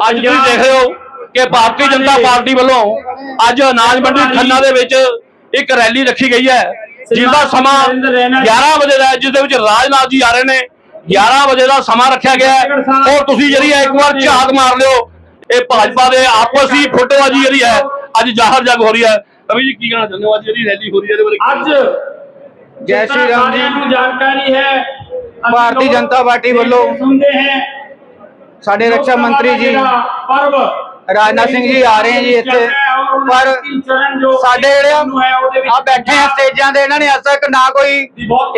ਅੱਜ ਤੁਸੀਂ ਦੇਖ ਰਹੇ ਹੋ ਕਿ ਭਾਰਤੀ ਜਨਤਾ ਪਾਰਟੀ ਵੱਲੋਂ ਅੱਜ ਅਨਾਜ ਮੰਡੀ ਖੰਨਾ ਦੇ ਵਿੱਚ ਇੱਕ ਰੈਲੀ ਰੱਖੀ ਗਈ ਹੈ ਜਿਹਦਾ ਸਮਾਂ 11 ਵਜੇ ਦਾ ਹੈ, ਜਿਸ ਦੇ ਵਿੱਚ ਰਾਜਨਾਥ ਜੀ ਆ ਰਹੇ ਨੇ। 11 ਵਜੇ ਦਾ ਸਮਾਂ ਰੱਖਿਆ ਗਿਆ ਹੈ। ਔਰ ਤੁਸੀਂ ਜਿਹੜੀ ਹੈ ਇੱਕ ਵਾਰ ਝਾਤ ਮਾਰ ਲਿਓ ਇਹ ਭਾਜਪਾ ਦੇ ਆਪਸੀ ਫੋਟੋਬਾਜ਼ੀ ਜਿਹੜੀ ਹੈ ਅੱਜ ਜ਼ਾਹਰ ਜਗ ਹੋ ਰਹੀ ਹੈ। ਰਵੀ ਜੀ ਕੀ ਕਹਿਣਾ ਚਾਹੁੰਦੇ ਹੋ? ਅੱਜ ਜਿਹੜੀ ਰੈਲੀ ਹੋ ਰਹੀ ਹੈ ਇਹਦੇ ਬਾਰੇ ਅੱਜ ਜੈ ਸ਼੍ਰੀ ਰਾਮ ਜੀ। ਨੂੰ ਜਾਣਕਾਰੀ ਹੈ ਭਾਰਤੀ ਜਨਤਾ ਪਾਰਟੀ ਵੱਲੋਂ ਸੁਣਦੇ ਹੈ। ਸਾਡੇ ਰੱਖਿਆ ਮੰਤਰੀ ਜੀ। ਰਾਜਨਾਥ ਸਿੰਘ ਜੀ ਆ ਰਹੇ ਜੀ ਇੱਥੇ। ਪਰ ਸਾਡੇ ਜਿਹੜੇ ਆ ਬੈਠੇ ਆ ਸਟੇਜਾਂ ਦੇ ਇਹਨਾਂ ਨੇ ਅੱਜ ਤੱਕ ਨਾ ਕੋਈ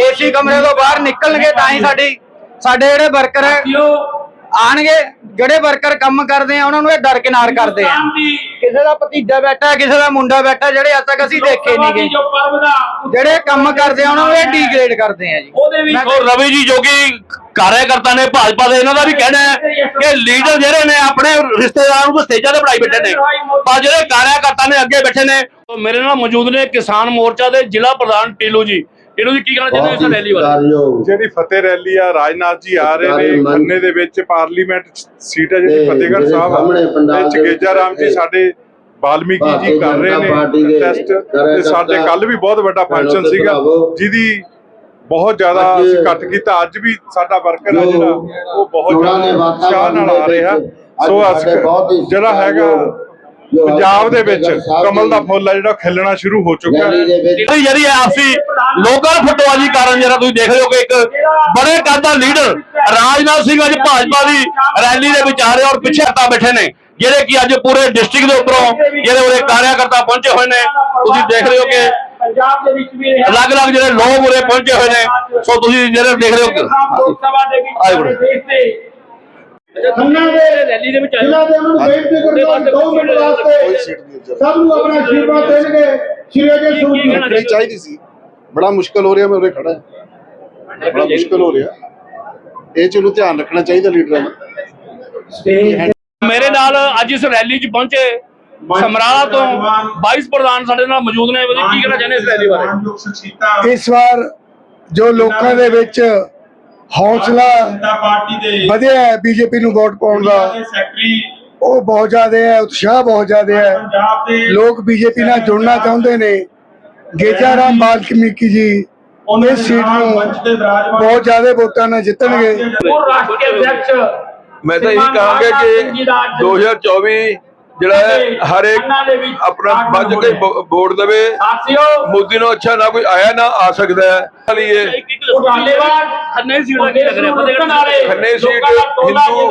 ਏਸੀ ਕਮਰੇ ਤੋਂ ਬਾਹਰ ਨਿਕਲਣਗੇ ਤਾਂ ਹੀ ਸਾਡੀ ਸਾਡੇ ਜਿਹੜੇ ਵਰਕਰ ਹੈ ਆਣਗੇ ਜਿਹੜੇ ਵਰਕਰ ਕੰਮ ਕਰਦੇ ਆ ਉਹਨਾਂ ਨੂੰ ਇਹ ਦਰਕਿਨਾਰ ਕਰਦੇ ਆ। ਕਿਸੇ ਦਾ ਭਤੀਜਾ ਬੈਠਾ ਕਿਸੇ ਦਾ ਮੁੰਡਾ ਬੈਠਾ ਜਿਹੜੇ ਅੱਜ ਤੱਕ ਅਸੀਂ ਦੇਖੇ ਨਹੀਂਗੇ ਜਿਹੜੇ ਕੰਮ ਕਰਦੇ ਆ ਉਹਨਾਂ ਨੂੰ ਇਹ ਡੀਗ੍ਰੇਡ ਕਰਦੇ ਆ ਜੀ। ਉਹਦੇ ਔਰ ਰਵੀ ਜੀ ਜੋ ਕਿ ਕਾਰਿਆਕਰਤਾ ਨੇ ਭਾਜਪਾ ਦੇ ਇਹਨਾਂ ਦਾ ਵੀ ਕਹਿਣਾ ਹੈ ਕਿ ਲੀਡਰ ਜਿਹੜੇ ਨੇ ਆਪਣੇ ਰਿਸ਼ਤੇਦਾਰਾਂ ਨੂੰ ਸਟੇਜਾਂ ਤੇ ਬਣਾਈ ਬੈਠੇ ਨੇ। ਪਰ ਜਿਹੜੇ ਕਾਰਿਆਕਰਤਾ ਨੇ ਅੱਗੇ ਬੈਠੇ ਨੇ ਮੇਰੇ ਨਾਲ ਮੌਜੂਦ ਨੇ ਕਿਸਾਨ ਮੋਰਚਾ ਦੇ ਜ਼ਿਲ੍ਹਾ ਪ੍ਰਧਾਨ ਟੀਲੂ ਜੀ। ਇਹਨੂੰ ਜੀ ਕੀ ਕਹਿਣਾ ਚਾਹੁੰਦੇ ਹੋ ਇਸ ਰੈਲੀ ਬਾਰੇ? ਕਾਰਯੋਗ ਜਿਹੜੀ ਫਤਿਹ ਰੈਲੀ ਆ ਰਾਜਨਾਥ ਜੀ ਆ ਰਹੇ ਨੇ ਖੰਨੇ ਦੇ ਵਿੱਚ ਪਾਰਲੀਮੈਂਟ ਚ ਸੀਟ ਆ ਜਿਹੜੀ ਫਤਿਹਗੜ੍ਹ ਸਾਹਿਬ ਸਾਹਮਣੇ ਆ ਪੰਡਾਲ ਇਹ ਚਗੇਜਾ ਰਾਮ ਜੀ ਸਾਡੇ ਵਾਲਮੀਕੀ ਜੀ ਕਰ ਰਹੇ ਨੇ ਟੈਸਟ ਤੇ ਸਾਡੇ ਕੱਲ ਵੀ ਬਹੁਤ ਵੱਡਾ ਫੰਕਸ਼ਨ ਸੀਗਾ ਜਿਹਦੀ ਬਹੁਤ ਜ਼ਿਆਦਾ ਅਸੀਂ ਇਕੱਠ ਕੀਤਾ। ਅੱਜ ਵੀ ਸਾਡਾ ਵਰਕਰ ਆ ਜੋ ਜਿਹੜਾ ਉਹ ਬਹੁਤ ਜ਼ਿਆਦਾ ਉਤਸ਼ਾਹ ਨਾਲ ਆ ਰਿਹਾ। ਸੋ ਜਿਹੜਾ ਹੈਗਾ ਪੰਜਾਬ ਦੇ ਵਿੱਚ ਕਮਲ ਦਾ ਫੁੱਲ ਆ ਜਿਹੜਾ ਖਿਲਣਾ ਸ਼ੁਰੂ ਹੋ ਚੁੱਕਾ ਹੈ। ਜਿਹੜੀ ਜਿਹੜੀ ਆਪਸੀ ਲੋਕਲ ਫੁੱਟਬਾਜ਼ੀ ਕਾਰਨ ਜਿਹੜਾ ਤੁਸੀਂ ਦੇਖ ਰਹੇ ਹੋ ਕਿ ਇੱਕ ਬੜੇ ਕੱਦ ਦਾ ਲੀਡਰ ਰਾਜਨਾਥ ਸਿੰਘ ਅੱਜ ਭਾਜਪਾ ਦੀ ਰੈਲੀ ਦੇ ਵਿੱਚ ਆ ਰਹੇ ਔਰ ਪਿੱਛੇ ਹਟਾ ਬੈਠੇ ਨੇ ਜਿਹੜੇ ਕਿ ਅੱਜ ਪੂਰੇ ਡਿਸਟ੍ਰਿਕਟ ਦੇ ਉੱਪਰੋਂ ਜਿਹੜੇ ਉਹਦੇ ਕਾਰਿਆਕਰਤਾ ਪਹੁੰਚੇ ਹੋਏ ਨੇ। ਤੁਸੀਂ ਦੇਖ ਰਹੇ ਹੋ ਕਿ ਪੰਜਾਬ ਦੇ ਵਿੱਚ ਵੀ ਅਲੱਗ-ਅਲੱਗ ਜਿਹੜੇ ਲੋਕ ਉਰੇ ਪਹੁੰਚੇ ਹੋਏ ਨੇ। ਸੋ ਤੁਸੀਂ ਜਿਹੜੇ ਦੇਖ ਰਹੇ ਹੋ ਲੋਕ ਸਭਾ ਦੇ ਵਿੱਚ ਆਏ ਸਾਡੇ ਬੜੇ। ਦੇਸ਼ ਦੇ ਖੰਨਾ ਦੇ ਰੈਲੀ ਦੇ ਵਿੱਚ ਜਿਨ੍ਹਾਂ ਦੇ ਉਹਨਾਂ ਨੂੰ ਬੇਨਤੀ ਕਰਦਾ ਦੋ ਮਿੰਟ ਵਾਸਤੇ ਸਭ ਨੂੰ ਆਪਣਾ ਆਸ਼ੀਰਵਾਦ ਦੇਣਗੇ ਸ਼੍ਰੀ ਅਜੇ ਸੂਰੀ ਰੱਖਣੀ ਚਾਹੀਦੀ ਸੀ। ਬੜਾ ਮੁਸ਼ਕਲ ਹੋ ਰਿਹਾ ਮੈਂ ਉਰੇ ਖੜਾ। ਹਾਂ। ਬੜਾ ਮੁਸ਼ਕਲ ਹੋ ਰਿਹਾ। ਇਹ ਚੀਜ਼ ਨੂੰ ਧਿਆਨ ਰੱਖਣਾ ਚਾਹੀਦਾ ਲੀਡਰਾਂ ਨੂੰ ਮੇਰੇ ਨਾਲ ਅੱਜ ਇਸ ਰੈਲੀ 'ਚ ਪਹੁੰਚੇ ਸਮਰਾਲਾ ਤੋਂ ਵਾਈਸ ਪ੍ਰਧਾਨ ਸਾਡੇ ਨਾਲ ਮੌਜੂਦ ਨੇ। ਕੀ ਕਹਿਣਾ ਚਾਹੁੰਦੇ ਇਸ ਰੈਲੀ ਬਾਰੇ? ਇਸ ਵਾਰ ਜੋ ਲੋਕਾਂ ਦੇ ਵਿੱਚ ਹੌਸਲਾ ਜਨਤਾ ਪਾਰਟੀ ਦੇ ਵਧਿਆ ਹੈ ਬੀਜੇਪੀ ਨੂੰ ਵੋਟ ਪਾਉਣ ਦਾ। ਦੇ ਸੈਕਟਰੀ ਉਹ ਬਹੁਤ ਜ਼ਿਆਦਾ ਹੈ ਉਤਸ਼ਾਹ ਬਹੁਤ ਜ਼ਿਆਦਾ ਹੈ। ਦੇ ਲੋਕ ਬੀਜੇਪੀ ਨਾਲ ਜੁੜਨਾ ਚਾਹੁੰਦੇ ਨੇ। ਗੇਜਾ ਰਾਮ ਬਾਲਮੀਕੀ ਜੀ ਉਹਨਾਂ ਇਸ ਸੀਟ ਨੂੰ ਬਹੁਤ ਜ਼ਿਆਦਾ ਵੋਟਾਂ ਨਾਲ ਜਿੱਤਣਗੇ। ਉਹ ਰਾਸ਼ਟਰੀ ਅਧਿਕਸ਼ ਮੈਂ ਤਾਂ ਇਹੀ ਕਹਾਂਗਾ ਕਿ 2024 ਜਿਹੜਾ ਹੈ ਹਰ ਇੱਕ ਆਪਣਾ ਵੱਜ ਕੇ ਵੋਟ ਦੇਵੇ। ਸਾਥੀਓ। ਮੋਦੀ ਨੂੰ ਅੱਛਾ ਨਾ ਕੋਈ ਆਇਆ ਨਾ ਆ ਸਕਦਾ ਹੈ। ਧੰਨਵਾਦ। ਖੰਨੇ ਸੀਟ ਦਾ ਕੀ ਲੱਗ ਰਿਹਾ ਫਤਿਹਗੜ੍ਹ ਖੰਨੇ ਸੀਟ ਹਿੰਦੂ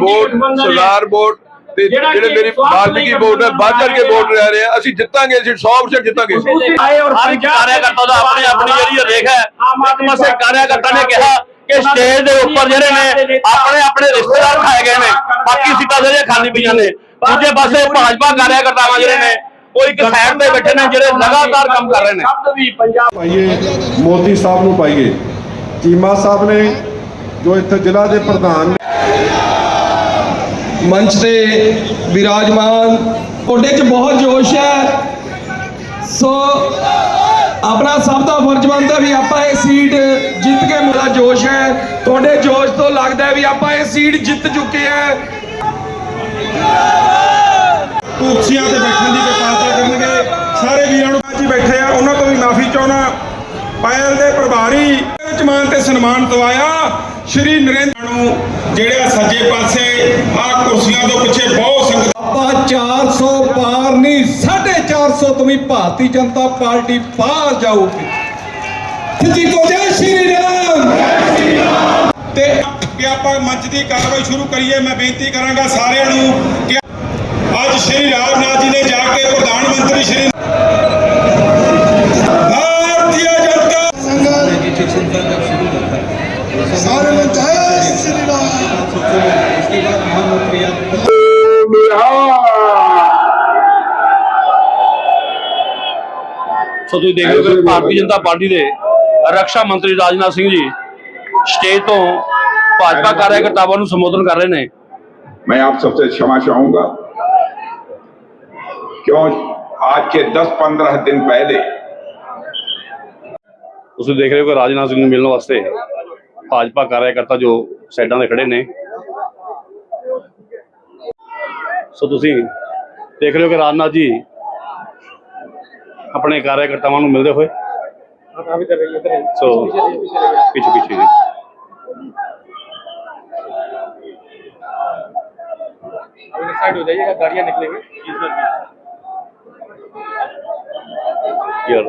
ਵੋਟ ਸਰਦਾਰ ਵੋਟ ਤੇ ਜਿਹੜੇ ਮੇਰੀ ਬਾਲਮੀਕੀ ਵੋਟ ਹੈ ਵੱਧ ਚੜ ਕੇ ਵੋਟ ਰਹਿ ਰਹੇ ਆ ਅਸੀਂ ਜਿੱਤਾਂਗੇ ਅਸੀਂ 100% ਜਿੱਤਾਂਗੇ। ਆਏ ਔਰ ਹਰ ਇੱਕ ਕਾਰਿਆਕਰਤਾ ਦਾ ਆਪਣੀ ਆਪਣੀ ਜਿਹੜੀ ਰੇਖ ਹੈ ਇੱਕ ਪਾਸੇ ਕਾਰਿਆਕਰਤਾ ਨੇ ਕਿਹਾ ਕਿ ਸਟੇਜ ਦੇ ਉੱਪਰ ਜਿਹੜੇ ਨੇ ਆਪਣੇ ਆਪਣੇ ਰਿਸ਼ਤੇਦਾਰ ਖਾਏ ਗਏ ਨੇ। ਬਾਕੀ ਸੀਟਾਂ ਜਿਹੜੀਆਂ ਖਾਲੀ ਪਈਆਂ ਨੇ ਦੂਜੇ ਪਾਸੇ ਭਾਜਪਾ ਕਾਰਿਆਕਰਤਾਵਾਂ ਜਿਹੜੇ ਨੇ ਉਹ ਇੱਕ ਸਾਈਡ ਤੇ ਬੈਠੇ ਨੇ ਜਿਹੜੇ ਲਗਾਤਾਰ ਕੰਮ ਕਰ ਰਹੇ ਨੇ। ਸ਼ਬਦ ਵੀ ਪੰਜਾਬ ਪਾਈਏ ਮੋਦੀ ਸਾਹਿਬ ਨੂੰ ਪਾਈਏ। ਚੀਮਾ ਸਾਹਿਬ ਨੇ ਜੋ ਇੱਥੇ ਜ਼ਿਲ੍ਹਾ ਦੇ ਪ੍ਰਧਾਨ ਮੰਚ ਤੇ ਵਿਰਾਜਮਾਨ ਤੁਹਾਡੇ 'ਚ ਬਹੁਤ ਜੋਸ਼ ਹੈ। ਸੋ ਆਪਣਾ ਸਭ ਦਾ ਫਰਜ਼ ਬਣਦਾ ਵੀ ਆਪਾਂ ਇਹ ਸੀਟ ਜਿੱਤ ਕੇ ਮੇਰਾ ਜੋਸ਼ ਹੈ। ਤੁਹਾਡੇ ਜੋਸ਼ ਤੋਂ ਲੱਗਦਾ ਹੈ ਵੀ ਆਪਾਂ ਇਹ ਸੀਟ ਜਿੱਤ ਚੁੱਕੇ ਹਾਂ। ਕੁਰਸੀਆਂ ਤੇ ਬੈਠਣ ਦੀ ਕਿਰਪਾਲਤਾ ਕਰਨਗੇ। ਸਾਰੇ ਵੀਰਾਂ ਨੂੰ ਅੱਜ ਬੈਠੇ ਆ, ਉਹਨਾਂ ਤੋਂ ਵੀ ਮਾਫੀ ਚਾਹਣਾ ਪਾਇਲ ਦੇ ਪ੍ਰਭਾਰੀ ਵਿੱਚ ਮਾਨ ਤੇ ਸਨਮਾਨ ਦਵਾਇਆ। ਸ਼੍ਰੀ ਨਰਿੰਦਰ ਨੂੰ ਜਿਹੜੇ ਸੱਜੇ ਪਾਸੇ ਆ ਕੁਰਸੀਆਂ ਤੋਂ ਪਿੱਛੇ ਬਹੁਤ ਸੰਗਤ ਆਪਾਂ 400 ਪਾਰ ਨਹੀਂ 450 ਤੋਂ ਵੀ ਭਾਰਤੀ ਜਨਤਾ ਪਾਰਟੀ ਪਾਰ ਜਾਊਗੀ ਕਿਤੇ ਕੋ ਜੈ ਸ਼੍ਰੀ ਰਾਮ ਤੇ ਕਿ ਆਪਾਂ ਮੰਚ ਦੀ ਕਾਰਵਾਈ ਸ਼ੁਰੂ ਕਰੀਏ ਮੈਂ ਬੇਨਤੀ ਕਰਾਂਗਾ ਸਾਰਿਆਂ ਨੂੰ ਕਿ ਅੱਜ ਸ਼੍ਰੀ ਰਾਜਨਾਥ ਜੀ ਨੇ ਜਾ ਕੇ ਪ੍ਰਧਾਨ ਮੰਤਰੀ ਸ਼੍ਰੀ ਭਾਰਤੀ ਜਨਤਾ ਸਾਰੇ ਨੂੰ ਜੈ ਸ਼੍ਰੀ ਰਾਮ। ਸੋ ਤੁਸੀਂ ਦੇਖ ਰਹੇ ਹੋ ਭਾਰਤੀ ਜਨਤਾ ਪਾਰਟੀ ਦੇ ਰੱਖਿਆ ਮੰਤਰੀ ਰਾਜਨਾਥ ਸਿੰਘ ਜੀ ਸਟੇਜ ਤੋਂ ਭਾਜਪਾ ਕਾਰਿਆਕਰਤਾਵਾਂ ਨੂੰ ਸੰਬੋਧਨ ਕਰ ਰਹੇ ਨੇ मैं आप सबसे क्षमा चाहूंगा क्यों आज के 10-15 दिन पहले ਤੁਸੀਂ ਦੇਖ ਰਹੇ ਹੋ ਕਿ ਰਾਜਨਾਥ ਸਿੰਘ ਨੂੰ ਮਿਲਣ ਵਾਸਤੇ ਭਾਜਪਾ ਕਾਰਿਆਕਰਤਾ ਜੋ ਸਾਈਡਾਂ ਤੇ ਖੜੇ ਨੇ ਸੋ ਤੁਸੀਂ ਦੇਖ ਰਹੇ ਹੋ ਕਿ ਰਾਜਨਾਥ ਜੀ ਆਪਣੇ ਕਾਰਜਕਰਤਾਵਾਂ ਨੂੰ ਮਿਲਦੇ ਹੋਏ ਸੋ ਪਿੱਛੇ ਪਿੱਛੇ ਜੀ साइड हो जाइएगा गाड़ियाँ निकलेंगी ਯਾਰ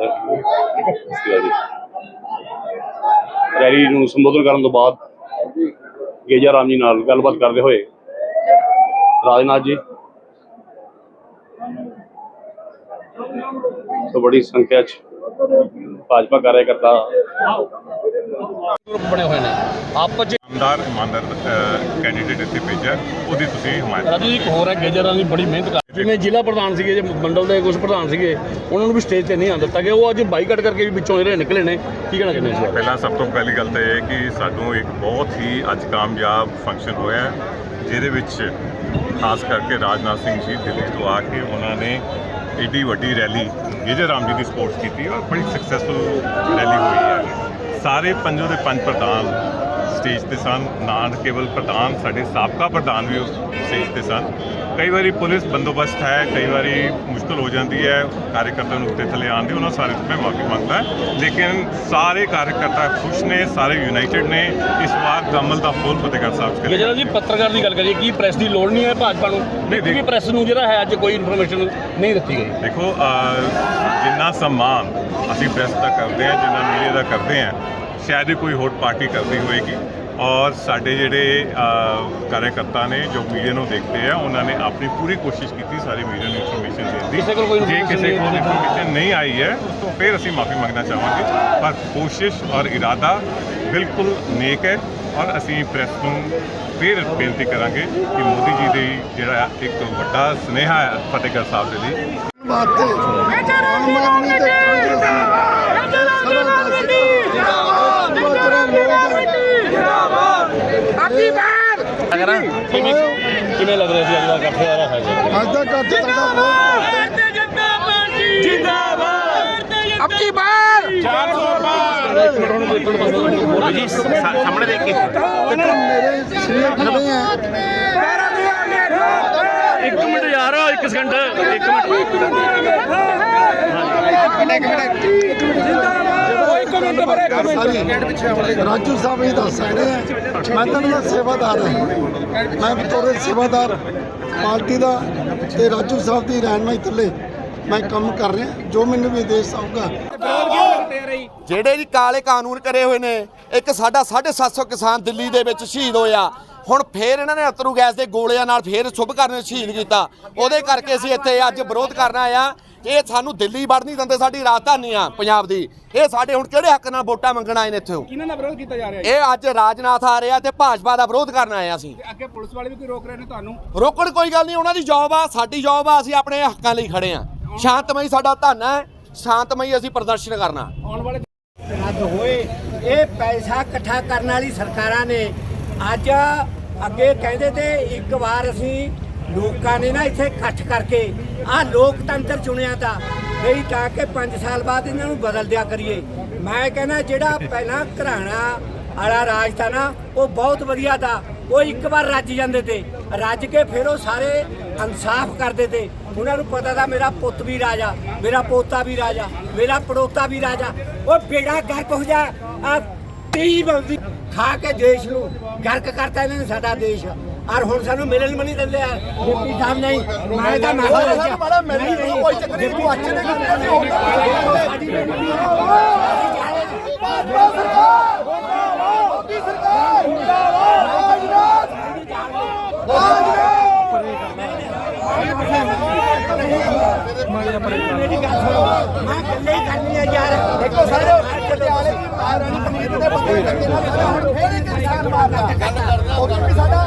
ਰੈਲੀ ਨੂੰ ਸੰਬੋਧਨ ਕਰਨ ਤੋਂ ਬਾਅਦ ਗੇਜਾ ਰਾਮ ਜੀ ਨਾਲ ਗੱਲਬਾਤ ਕਰਦੇ ਹੋਏ ਰਾਜਨਾਥ ਜੀ ਸੋ ਬੜੀ ਸੰਖਿਆ ਚ ਭਾਜਪਾ ਕਾਰਜਕਰਤਾ ਗਰੁੱਪ ਬਣੇ ਹੋਏ ਨੇ ਆਪਸ ਚ ਇਮਾਨਦਾਰ ਇਮਾਨਦਾਰ ਕੈਂਡੀਡੇਟ ਇੱਥੇ ਭੇਜਿਆ। ਉਹਦੀ ਤੁਸੀਂ ਹਮਾਇਤ ਰਾਜੂ ਜੀ ਇੱਕ ਹੋਰ ਹੈ ਗੇਜਾ ਰਾਮ ਦੀ ਬੜੀ ਮਿਹਨਤ ਕਰ ਜਿਵੇਂ ਜ਼ਿਲ੍ਹਾ ਪ੍ਰਧਾਨ ਸੀਗੇ ਜੇ ਮੰਡਲ ਦੇ ਕੁਝ ਪ੍ਰਧਾਨ ਸੀਗੇ ਉਹਨਾਂ ਨੂੰ ਵੀ ਸਟੇਜ ਤੇ ਨਹੀਂ ਆਉਣ ਦਿੱਤਾ ਗਿਆ। ਉਹ ਅੱਜ ਬਾਈਕਾਟ ਕਰਕੇ ਵੀ ਵਿੱਚੋਂ ਜਿਹੜੇ ਨਿਕਲੇ ਨੇ ਕੀ ਕਹਿਣਾ ਚਾਹੁੰਦੇ ਹੋ ਪਹਿਲਾਂ ਸਭ ਤੋਂ ਪਹਿਲੀ ਗੱਲ ਤਾਂ ਇਹ ਹੈ ਕਿ ਸਾਨੂੰ ਇੱਕ ਬਹੁਤ ਹੀ ਅੱਜ ਕਾਮਯਾਬ ਫੰਕਸ਼ਨ ਹੋਇਆ ਜਿਹਦੇ ਵਿੱਚ ਖਾਸ ਕਰਕੇ ਰਾਜਨਾਥ ਸਿੰਘ ਜੀ ਦਿੱਲੀ ਤੋਂ ਆ ਕੇ ਉਹਨਾਂ ਨੇ ਏਡੀ ਵੱਡੀ ਰੈਲੀ ਵਿਜੇ ਰਾਮ ਜੀ ਦੀ ਸਪੋਰਟ ਕੀਤੀ ਔਰ ਬੜੀ ਸਕਸੈਸਫੁਲ ਰੈਲੀ ਹੋਈ ਹੈ। ਸਾਰੇ ਪੰਜੋ ਦੇ ਪੰਜ ਪ੍ਰਧਾਨ ਸਟੇਜ ਤੇ ਸਨ ਨਾ ਕੇਵਲ ਪ੍ਰਧਾਨ ਸਾਡੇ ਸਾਬਕਾ ਪ੍ਰਧਾਨ ਵੀ ਉਸ ਸਟੇਜ ਤੇ ਸਨ। ਕਈ ਵਾਰੀ ਪੁਲਿਸ ਬੰਦੋਬਸਤ ਹੈ ਕਈ ਵਾਰੀ ਮੁਸ਼ਕਲ ਹੋ ਜਾਂਦੀ ਹੈ ਕਾਰਜਕਰਤਾ ਨੂੰ ਉੱਤੇ ਥੱਲੇ ਆਉਣ ਦੀ ਉਹਨਾਂ ਸਾਰੇ ਤੋਂ ਮੈਂ ਮਾਫੀ ਮੰਗਦਾ ਲੇਕਿਨ ਸਾਰੇ ਕਾਰਜਕਰਤਾ ਖੁਸ਼ ਨੇ ਸਾਰੇ ਯੂਨਾਈਟਿਡ ਨੇ ਇਸ ਵਾਰ ਦਮਲ ਦਾ ਫੁੱਲ ਫਤਿਹਗੜ੍ਹ ਸਾਹਿਬ ਗੇਜਾ ਰਾਮ ਜੀ ਪੱਤਰਕਾਰ ਦੀ ਗੱਲ ਕਰੀਏ ਕੀ ਪ੍ਰੈਸ ਦੀ ਲੋੜ ਨਹੀਂ ਹੈ ਭਾਜਪਾ ਨੂੰ? ਨਹੀਂ, ਕਿਉਂਕਿ ਪ੍ਰੈਸ ਨੂੰ ਜਿਹੜਾ ਹੈ ਅੱਜ ਕੋਈ ਇਨਫੋਰਮੇਸ਼ਨ ਨਹੀਂ ਦਿੱਤੀ ਗਈ। ਦੇਖੋ ਜਿੰਨਾ ਸਨਮਾਨ ਅਸੀਂ ਪ੍ਰੈਸ ਦਾ ਕਰਦੇ ਹਾਂ ਜਿੰਨਾ ਮੀਡੀਆ ਦਾ ਕਰਦੇ ਹਾਂ ਸ਼ਾਇਦ ਕੋਈ ਹੋਰ ਪਾਰਟੀ ਕਰਦੀ ਹੋਏਗੀ। ਔਰ ਸਾਡੇ ਜਿਹੜੇ ਕਾਰਜਕਰਤਾ ਨੇ ਜੋ ਮੀਡੀਆ ਨੂੰ ਦੇਖਦੇ ਆ ਉਹਨਾਂ ਨੇ ਆਪਣੀ ਪੂਰੀ ਕੋਸ਼ਿਸ਼ ਕੀਤੀ ਸਾਰੀ ਮੀਡੀਆ ਨੂੰ ਇਨਫੋਰਮੇਸ਼ਨ ਦੇਣ ਦੀ। ਜੇ ਕਿਸੇ ਕੋਲ। ਇਨਫੋਰਮੇਸ਼ਨ ਨਹੀਂ ਆਈ ਹੈ ਉਸ ਤੋਂ ਫਿਰ ਅਸੀਂ ਮਾਫੀ ਮੰਗਣਾ ਚਾਹਾਂਗੇ। ਪਰ ਕੋਸ਼ਿਸ਼ ਔਰ ਇਰਾਦਾ ਬਿਲਕੁਲ ਨੇਕ ਹੈ ਔਰ ਅਸੀਂ ਪ੍ਰੈਸ ਨੂੰ ਫਿਰ ਬੇਨਤੀ ਕਰਾਂਗੇ ਕਿ ਮੋਦੀ ਜੀ ਦੀ ਜਿਹੜਾ ਇੱਕ ਵੱਡਾ ਸੁਨੇਹਾ ਹੈ ਫਤਿਹਗੜ੍ਹ ਸਾਹਿਬ ਦੇ ਲਈ। ਬਾਤੇ ਆਮ ਆਦਮੀ ਤੇ ਕਾਂਗਰਸ ਕਰਾਂ ਕਿਵੇਂ ਕਿਵੇਂ ਲੱਗ ਰਿਹਾ ਸੀ ਅੱਜ ਦਾ ਇਕੱਠੇ ਰਿਹਾ ਹੈ ਅੱਜ ਦਾ ਕੱਟ ਸਾਡਾ ਬਹੁਤ ਸਾਹਮਣੇ ਦੇਖ ਕੇ। ਮੇਰੇ ਸੀਨੀਅਰ ਖੜੇ ਆ। ਇੱਕ ਮਿੰਟ ਯਾਰ ਇੱਕ ਸਕਿੰਟ ਇੱਕ ਮਿੰਟ। ਰਾਜੂ ਸਾਹਿਬ ਇਹ ਦੱਸ ਸਕਦੇ ਆ, ਮੈਂ ਤੁਹਾਨੂੰ ਦਾ ਸੇਵਾਦਾਰ ਹਾਂ। ਮੈਂ ਬਤੌਰ ਸੇਵਾਦਾਰ ਪਾਰਟੀ ਦਾ ਤੇ ਰਾਜੂ ਸਾਹਿਬ ਦੀ ਰਹਿਨਮਾਈ ਥੱਲੇ ਮੈਂ ਕੰਮ ਕਰ ਰਿਹਾ, ਜੋ ਮੈਨੂੰ ਵੀ ਦੇਸ਼ ਆਊਗਾ। ਜਿਹੜੇ ਜੀ ਕਾਲੇ ਕਾਨੂੰਨ ਕਰੇ ਹੋਏ ਨੇ, ਇੱਕ ਸਾਡਾ 750 ਕਿਸਾਨ ਦਿੱਲੀ ਦੇ ਵਿੱਚ ਸ਼ਹੀਦ ਹੋਇਆ। ਹੁਣ ਫੇਰ ਇਹਨਾਂ ਨੇ ਅਤਰੂ ਗੈਸ ਦੇ ਗੋਲਿਆਂ ਨਾਲ ਫੇਰ ਸ਼ੁਭ ਕਰਨ ਸ਼ਹੀਦ ਕੀਤਾ। ਉਹਦੇ ਕਰਕੇ ਅਸੀਂ ਇੱਥੇ ਅੱਜ ਵਿਰੋਧ ਕਰਨ ਆਏ ਆ ਇਹ ਸਾਨੂੰ ਦਿੱਲੀ ਵੜ ਨਹੀਂ ਦਿੰਦੇ ਸਾਡੀ ਰਾਜਧਾਨੀ ਆ ਪੰਜਾਬ ਦੀ। ਇਹ ਸਾਡੇ ਹੁਣ ਕਿਹੜੇ ਹੱਕ ਨਾਲ ਵੋਟਾਂ ਮੰਗਣ ਆਏ ਨੇ ਇੱਥੇ? ਕਿਹਨਾਂ ਦਾ ਵਿਰੋਧ ਕੀਤਾ ਜਾ ਰਿਹਾ ਹੈ ਇਹ ਅੱਜ ਰਾਜਨਾਥ ਆ ਰਿਹਾ ਤੇ ਭਾਜਪਾ ਦਾ ਵਿਰੋਧ ਕਰਨ ਆਏ ਆ ਅਸੀਂ। ਅੱਗੇ ਪੁਲਿਸ ਵਾਲੇ ਵੀ ਕੋਈ ਰੋਕ ਰਹੇ ਨੇ ਤੁਹਾਨੂੰ? ਰੋਕਣ ਕੋਈ ਗੱਲ ਨਹੀਂ ਉਹਨਾਂ ਦੀ ਜੌਬ ਆ ਸਾਡੀ ਜੌਬ ਆ ਅਸੀਂ ਆਪਣੇ ਹੱਕਾਂ ਲਈ ਖੜੇ ਆ ਸ਼ਾਂਤਮਈ ਸਾਡਾ ਧੰਨ ਹੈ ਸ਼ਾਂਤਮਈ ਅਸੀਂ ਪ੍ਰਦਰਸ਼ਨ ਕਰਨਾ। ਆਉਣ ਵਾਲੇ ਰੱਦ ਹੋਏ ਇਹ ਪੈਸਾ ਇਕੱਠਾ ਕਰਨ ਵਾਲੀ ਸਰਕਾਰਾਂ ਨੇ ਅੱਜ ਅੱਗੇ ਕਹਿੰਦੇ ਤੇ ਇੱਕ ਵਾਰ ਅਸੀਂ ਲੋਕਾਂ ਨੇ ਨਾ ਇੱਥੇ ਇਕੱਠ ਕਰਕੇ ਆਹ ਲੋਕਤੰਤਰ ਚੁਣਿਆ ਤਾਂ ਬਈ ਤਾਂ ਕਿ 5 ਸਾਲ ਬਾਅਦ ਇਹਨਾਂ ਨੂੰ ਬਦਲ ਦਿਆ ਕਰੀਏ। ਮੈਂ ਕਹਿੰਦਾ ਜਿਹੜਾ ਪਹਿਲਾਂ ਘਰਾਣਾ ਵਾਲਾ ਰਾਜ ਤਾਂ ਨਾ, ਉਹ ਬਹੁਤ ਵਧੀਆ ਤਾਂ ਉਹ ਇੱਕ ਵਾਰ ਰੱਜ ਜਾਂਦੇ ਤੇ, ਰੱਜ ਕੇ ਫਿਰ ਉਹ ਸਾਰੇ ਇਨਸਾਫ ਕਰਦੇ ਤੇ। ਉਹਨਾਂ ਨੂੰ ਪਤਾ ਤਾਂ ਮੇਰਾ ਪੁੱਤ ਵੀ ਰਾਜਾ, ਮੇਰਾ ਪੋਤਾ ਵੀ ਰਾਜਾ, ਮੇਰਾ ਪੜੋਤਾ ਵੀ ਰਾਜਾ, ਉਹ ਬੇੜਾ ਗਰਕ ਹੋ ਜਾ ਆ ਤੇਈ ਬੰਦੀ। ਖਾ ਕੇ ਦੇਸ਼ ਨੂੰ ਗਰਕ ਕਰਤਾ ਇਹਨਾਂ ਨੇ ਸਾਡਾ ਦੇਸ਼। ਔਰ ਹੁਣ ਸਾਨੂੰ ਮਿਲਣ ਨਹੀਂ ਦਿੰਦੇ ਆ। ਡਿਪਟੀ ਸਾਹਿਬ ਨਹੀਂ। ਮੈਂ ਤਾਂ ਮੈਂ ਨਹੀਂ ਨਹੀਂ ਕੋਈ ਚੱਕਰ ਨਹੀਂ। ਤੂੰ ਅੱਛੇ ਸਾਡੀ ਬੇਟੀ ਮੇਰੀ ਗੱਲ ਸੁਣੋ। ਮੈਂ ਇਕੱਲੇ ਹੀ ਕਰਨੀ ਆ ਯਾਰ। ਦੇਖੋ ਸਾਰੇ ਪਟਿਆਲੇ ਦੀ ਮਹਾਰਾਣੀ ਪ੍ਰੀਤ ਦੇ ਬੰਦੇ ਲੱਗੇ ਨਾ। ਹੁਣ ਫੇਰ ਇੱਕ ਕਿਸਾਨ ਮਾਰਦਾ ਉਹ ਵੀ ਸਾਡਾ